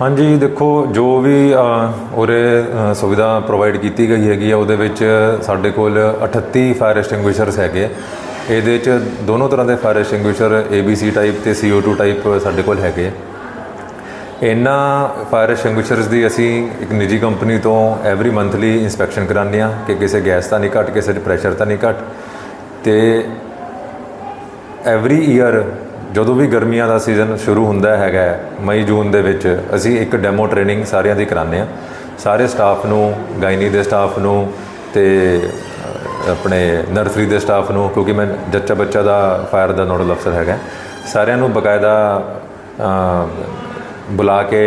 ਹਾਂਜੀ, ਦੇਖੋ, ਜੋ ਵੀ ਉਰੇ ਸੁਵਿਧਾ ਪ੍ਰੋਵਾਈਡ ਕੀਤੀ ਗਈ ਹੈਗੀ ਆ, ਉਹਦੇ ਵਿੱਚ ਸਾਡੇ ਕੋਲ 38 ਫਾਇਰ ਐਕਸਟਿੰਗੁਇਸ਼ਰਸ ਹੈਗੇ ਇਹਦੇ ਚ ਦੋਨੋਂ ਤਰ੍ਹਾਂ ਦੇ ਫਾਇਰ ਐਕਸਟਿੰਗੁਇਸ਼ਰ ABC ਟਾਈਪ ਤੇ CO2 ਟਾਈਪ ਸਾਡੇ ਕੋਲ ਹੈਗੇ ਆ। ਇਹਨਾਂ ਫਾਇਰ ਐਕਸਟਿੰਗੁਇਸ਼ਰਸ ਦੀ ਅਸੀਂ ਇੱਕ ਨਿੱਜੀ ਕੰਪਨੀ ਤੋਂ ਐਵਰੀ ਮੰਥਲੀ ਇਨਸਪੈਕਸ਼ਨ ਕਰਾਉਂਦੇ ਆ ਕਿ ਕਿਸੇ ਗੈਸ ਤਾਂ ਨਹੀਂ ਘਟ, ਕਿਸੇ ਪ੍ਰੈਸ਼ਰ ਤਾਂ ਨਹੀਂ ਘਟ ਤੇ ਐਵਰੀ ਈਅਰ ਜਦੋਂ ਵੀ ਗਰਮੀਆਂ ਦਾ ਸੀਜ਼ਨ ਸ਼ੁਰੂ ਹੁੰਦਾ ਹੈਗਾ ਮਈ, ਜੂਨ ਦੇ ਵਿੱਚ ਅਸੀਂ ਇੱਕ ਡੈਮੋ ਟ੍ਰੇਨਿੰਗ ਸਾਰਿਆਂ ਦੀ ਕਰਾਉਂਦੇ ਆ ਸਾਰੇ ਸਟਾਫ ਨੂੰ, ਗਾਇਨੀ ਦੇ ਸਟਾਫ ਨੂੰ ਤੇ ਆਪਣੇ ਨਰਸਰੀ ਦੇ ਸਟਾਫ ਨੂੰ, ਕਿਉਂਕਿ ਮੈਂ ਜੱਚਾ ਬੱਚਾ ਦਾ ਫਾਇਰ ਦਾ ਨੋਡਲ ਅਫਸਰ ਹੈਗਾ ਸਾਰਿਆਂ ਨੂੰ ਬਕਾਇਦਾ ਬੁਲਾ ਕੇ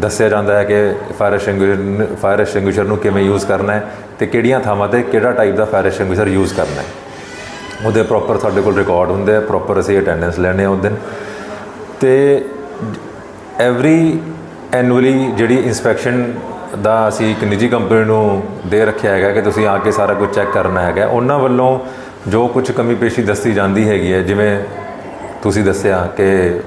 ਦੱਸਿਆ ਜਾਂਦਾ ਹੈ ਕਿ ਫਾਇਰ ਐਕਸਟਿੰਗੁਇਸ਼ਰ ਫਾਇਰ ਐਕਸਟਿੰਗੁਇਸ਼ਰ ਨੂੰ ਕਿਵੇਂ ਯੂਜ਼ ਕਰਨਾ ਹੈ ਤੇ ਕਿਹੜੀਆਂ ਥਾਵਾਂ ਤੇ ਕਿਹੜਾ ਟਾਈਪ ਦਾ ਫਾਇਰ ਐਕਸਟਿੰਗੁਇਸ਼ਰ ਯੂਜ਼ ਕਰਨਾ ਹੈ। ਉਹਦੇ ਪ੍ਰੋਪਰ ਸਾਡੇ ਕੋਲ ਰਿਕਾਰਡ ਹੁੰਦੇ ਆ ਪ੍ਰੋਪਰ ਅਸੀਂ ਅਟੈਂਡੈਂਸ ਲੈਣੇ ਆ ਉਸ ਦਿਨ। ਤੇ ਐਵਰੀ ਐਨੂਅਲੀ ਜਿਹੜੀ ਇਨਸਪੈਕਸ਼ਨ ਦਾ ਅਸੀਂ ਇੱਕ ਨਿੱਜੀ ਕੰਪਨੀ ਨੂੰ ਦੇ ਰੱਖਿਆ ਹੈਗਾ ਕਿ ਤੁਸੀਂ ਆ ਕੇ ਸਾਰਾ ਕੁਝ ਚੈੱਕ ਕਰਨਾ ਹੈਗਾ, ਉਹਨਾਂ ਵੱਲੋਂ ਜੋ ਕੁਝ ਕਮੀ ਪੇਸ਼ੀ ਦੱਸੀ ਜਾਂਦੀ ਹੈਗੀ ਹੈ, ਜਿਵੇਂ ਤੁਸੀਂ ਦੱਸਿਆ ਕਿ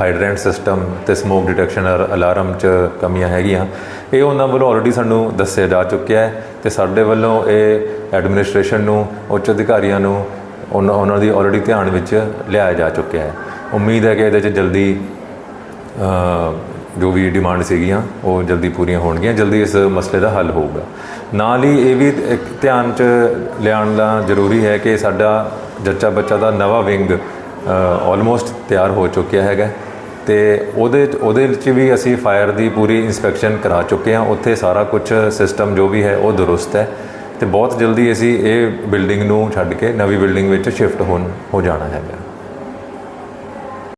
ਹਾਈਡਰੈਂਟ ਸਿਸਟਮ ਤੇ ਸਮੋਕ ਡਿਟੈਕਸ਼ਨ ਅਲਾਰਮ ਚ ਕਮੀਆਂ ਹੈਗੀਆਂ, ਇਹ ਉਹਨਾਂ ਵੱਲੋਂ ਆਲਰੇਡੀ ਸਾਨੂੰ ਦੱਸਿਆ ਜਾ ਚੁੱਕਿਆ ਹੈ ਤੇ ਸਾਡੇ ਵੱਲੋਂ ਇਹ ਐਡਮਿਨਿਸਟ੍ਰੇਸ਼ਨ ਨੂੰ, ਉੱਚ ਅਧਿਕਾਰੀਆਂ ਨੂੰ ਉਹਨਾਂ ਉਹਨਾਂ ਦੀ ਆਲਰੇਡੀ ਧਿਆਨ ਵਿੱਚ ਲਿਆਇਆ ਜਾ ਚੁੱਕਿਆ ਹੈ। ਉਮੀਦ ਹੈ ਕਿ ਇਹਦੇ 'ਚ ਜਲਦੀ ਜੋ ਵੀ ਡਿਮਾਂਡ ਸੀਗੀਆਂ, ਉਹ ਜਲਦੀ ਪੂਰੀਆਂ ਹੋਣਗੀਆਂ, ਜਲਦੀ ਇਸ ਮਸਲੇ ਦਾ ਹੱਲ ਹੋਊਗਾ। ਨਾਲ ਹੀ ਇਹ ਵੀ ਇੱਕ ਧਿਆਨ 'ਚ ਲਿਆਉਣ ਦਾ ਜ਼ਰੂਰੀ ਹੈ ਕਿ ਸਾਡਾ ਜੱਚਾ ਬੱਚਾ ਦਾ ਨਵਾਂ ਵਿੰਗ ਆਲਮੋਸਟ ਤਿਆਰ ਹੋ ਚੁੱਕਿਆ ਹੈਗਾ। ਤੇ ਉਹਦੇ ਉਹਦੇ ਵਿੱਚ ਵੀ ਅਸੀਂ ਫਾਇਰ ਦੀ ਪੂਰੀ ਇਨਸਪੈਕਸ਼ਨ ਕਰਾ ਚੁੱਕੇ ਹਾਂ। ਉੱਥੇ ਸਾਰਾ ਕੁਝ ਸਿਸਟਮ ਜੋ ਵੀ ਹੈ, ਉਹ ਦਰੁਸਤ ਹੈ। ਤੇ ਬਹੁਤ ਜਲਦੀ ਅਸੀਂ ਇਹ ਬਿਲਡਿੰਗ ਨੂੰ ਛੱਡ ਕੇ ਨਵੀਂ ਬਿਲਡਿੰਗ ਵਿੱਚ ਸ਼ਿਫਟ ਹੋਣ ਹੋ ਜਾਣਾ ਹੈਗਾ।